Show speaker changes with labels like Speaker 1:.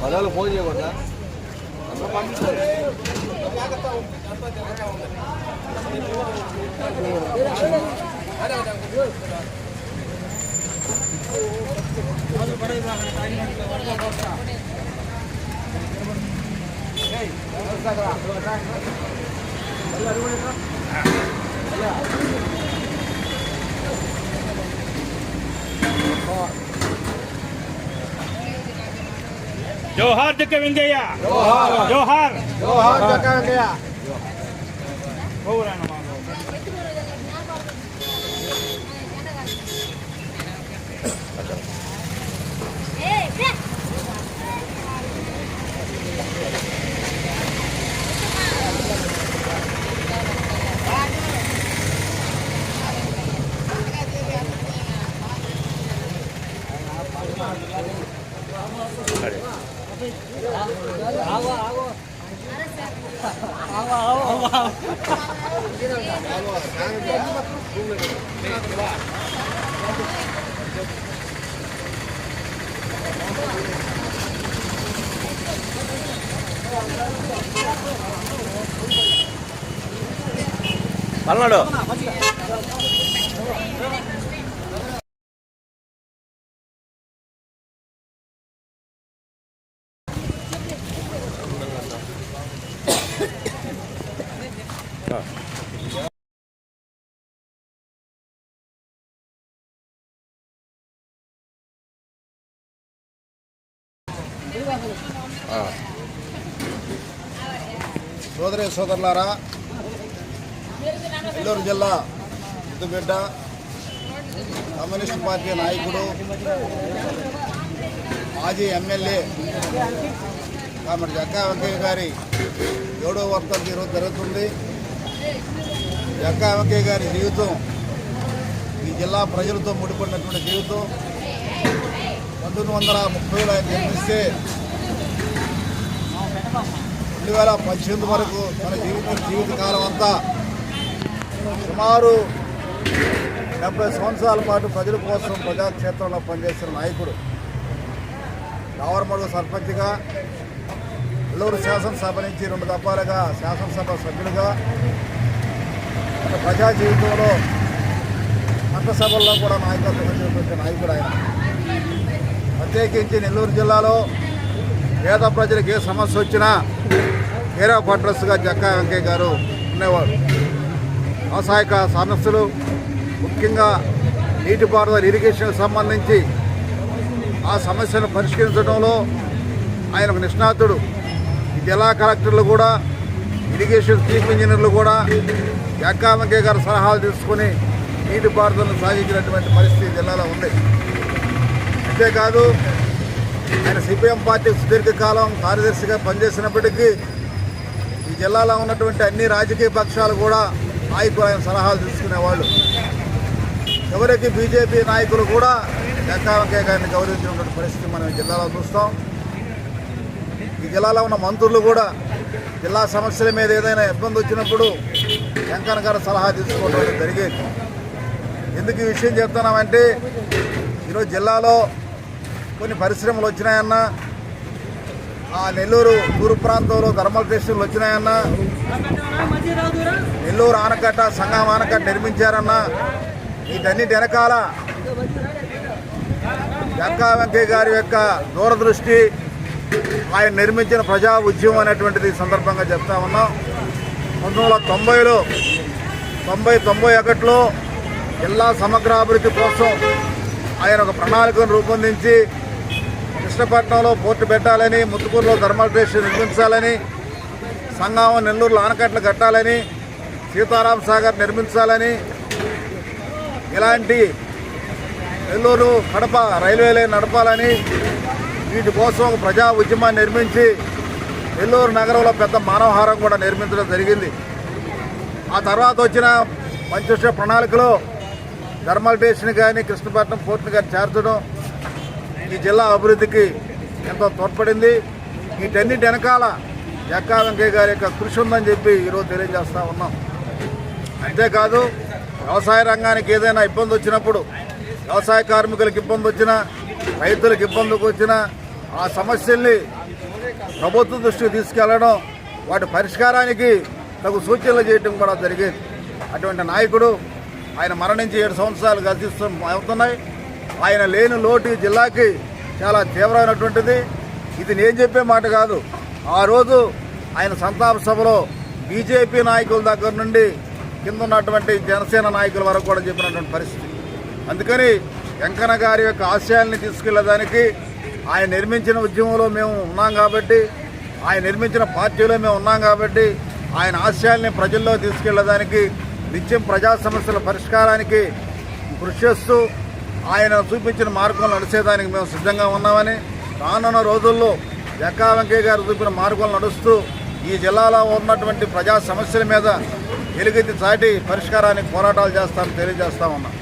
Speaker 1: పదాలు ఫోన్ చేయకూడదా
Speaker 2: జోహార్ జక్క వెంకయ్య జోహార్
Speaker 1: జోహార్ జక్కా వెంకయ్య
Speaker 2: పల్నాడు.
Speaker 1: సోదరి సోదరులారా నెల్లూరు జిల్లా ముద్దుబిడ్డ కమ్యూనిస్ట్ పార్టీ నాయకుడు మాజీ ఎమ్మెల్యే కామెడి జక్కా వెంకయ్య గారి ఏడో వర్ధంతి ఈరోజు జరుగుతుంది. జక్కా వెంకయ్య గారి జీవితం ఈ జిల్లా ప్రజలతో ముడిపడినటువంటి జీవితం. పంతొమ్మిది వందల ముప్పైలో ఆయన జన్మిస్తే రెండు వేల పద్దెనిమిది వరకు తన జీవిత జీవితకాలం అంతా సుమారు డెబ్బై సంవత్సరాల పాటు ప్రజల కోసం ప్రజాక్షేత్రంలో పనిచేస్తున్న నాయకుడు రావరమడుగు సర్పంచ్గా నెల్లూరు శాసనసభ నుంచి రెండు దఫాలుగా శాసనసభ సభ్యులుగా ప్రజా జీవితంలో చట్టసభల్లో కూడా నాయకత్వం వహించినటువంటి నాయకుడు ఆయన. ప్రత్యేకించి నెల్లూరు జిల్లాలో పేద ప్రజలకు ఏ సమస్య వచ్చినా హీరో క్వార్టర్స్గా జక్కా వెంకయ్య గారు ఉండేవారు. వ్యవసాయక సమస్యలు ముఖ్యంగా నీటిపారుదల ఇరిగేషన్కి సంబంధించి ఆ సమస్యను పరిష్కరించడంలో ఆయన ఒక నిష్ణాతుడు. జిల్లా కలెక్టర్లు కూడా ఇరిగేషన్ చీఫ్ ఇంజనీర్లు కూడా జక్కా వెంకయ్య గారు సలహాలు తీసుకుని నీటిపారుదలను సాధించినటువంటి పరిస్థితి జిల్లాలో ఉంది. అంతేకాదు ఆయన సిపిఎం పార్టీ సుదీర్ఘకాలం కార్యదర్శిగా పనిచేసినప్పటికీ ఈ జిల్లాలో ఉన్నటువంటి అన్ని రాజకీయ పక్షాలు కూడా నాయకులు ఆయన సలహాలు తీసుకునేవాళ్ళు. ఎవరికి బీజేపీ నాయకులు కూడా జక్కావకే గారిని గౌరవించినటువంటి పరిస్థితి మనం ఈ జిల్లాలో చూస్తాం. ఈ జిల్లాలో ఉన్న మంత్రులు కూడా జిల్లా సమస్యల మీద ఏదైనా ఇబ్బంది వచ్చినప్పుడు వెంకన్న గారు సలహా తీసుకోవడం జరిగేది. ఎందుకు ఈ విషయం చెప్తున్నామంటే ఈరోజు జిల్లాలో కొన్ని పరిశ్రమలు వచ్చినాయన్నా. ఆ నెల్లూరు తూర్పు ప్రాంతంలో థర్మల్ స్టేషన్లు వచ్చినాయన్నా. నెల్లూరు ఆనకట్ట సంగం ఆనకట్ట నిర్మించారన్నా. వీటన్నిటి వెనకాల జక్కా వెంకయ్య గారి యొక్క దూరదృష్టి ఆయన నిర్మించిన ప్రజా ఉద్యమం అనేటువంటిది సందర్భంగా చెప్తా ఉన్నాం. పంతొమ్మిది వందల తొంభైలో తొంభై తొంభై ఒకటిలో జిల్లా సమగ్రాభివృద్ధి కోసం ఆయన ఒక ప్రణాళికను రూపొందించి కృష్ణపట్నంలో పోర్టు పెట్టాలని ముత్తుకూరులో థర్మల్ స్టేషన్ నిర్మించాలని సంగమం నెల్లూరులో ఆనకట్లు కట్టాలని సీతారాం సాగర్ నిర్మించాలని ఇలాంటి నెల్లూరు కడప రైల్వే లైన్ నడపాలని వీటి కోసం ఒక ప్రజా ఉద్యమాన్ని నిర్మించి నెల్లూరు నగరంలో పెద్ద మానవహారం కూడా నిర్మించడం జరిగింది. ఆ తర్వాత వచ్చిన మంచి ప్రణాళికలో థర్మల్ స్టేషన్ కానీ కృష్ణపట్నం పోర్టుని కానీ చేర్చడం ఈ జిల్లా అభివృద్ధికి ఎంతో తోడ్పడింది. వీటన్నిటి వెనకాల ఎక్కా వెంకయ్య గారి యొక్క కృషి ఉందని చెప్పి ఈరోజు తెలియజేస్తూ ఉన్నాం. అంతేకాదు వ్యవసాయ రంగానికి ఏదైనా ఇబ్బంది వచ్చినప్పుడు వ్యవసాయ కార్మికులకు ఇబ్బంది వచ్చినా రైతులకు ఇబ్బందికి వచ్చినా ఆ సమస్యల్ని ప్రభుత్వ దృష్టికి తీసుకెళ్ళడం వాటి పరిష్కారానికి తగు సూచనలు చేయడం కూడా జరిగేది. అటువంటి నాయకుడు ఆయన మరణించి ఏడు సంవత్సరాలు గతిస్తూ అవుతున్నాయి. ఆయన లేని లోటు జిల్లాకి చాలా తీవ్రమైనటువంటిది. ఇది నేను చెప్పే మాట కాదు. ఆ రోజు ఆయన సంతాప సభలో బీజేపీ నాయకుల దగ్గర నుండి కింద ఉన్నటువంటి జనసేన నాయకుల వరకు కూడా చెప్పినటువంటి పరిస్థితి. అందుకని వెంకన్న గారి యొక్క ఆశయాల్ని తీసుకెళ్ళేదానికి ఆయన నిర్మించిన ఉద్యమంలో మేము ఉన్నాం కాబట్టి ఆయన నిర్మించిన పార్టీలో మేము ఉన్నాం కాబట్టి ఆయన ఆశయాల్ని ప్రజల్లో తీసుకెళ్ళేదానికి నిత్యం ప్రజా సమస్యల పరిష్కారానికి కృషి చేస్తూ ఆయన చూపించిన మార్గంలో నడిచేదానికి మేము సిద్ధంగా ఉన్నామని రానున్న రోజుల్లో జక్కా వెంకయ్య గారు చూపిన మార్గంలో నడుస్తూ ఈ జిల్లాలో ఉన్నటువంటి ప్రజా సమస్యల మీద ఎలుగెత్తి చాటి పరిష్కారానికి పోరాటాలు చేస్తామని తెలియజేస్తా ఉన్నాం.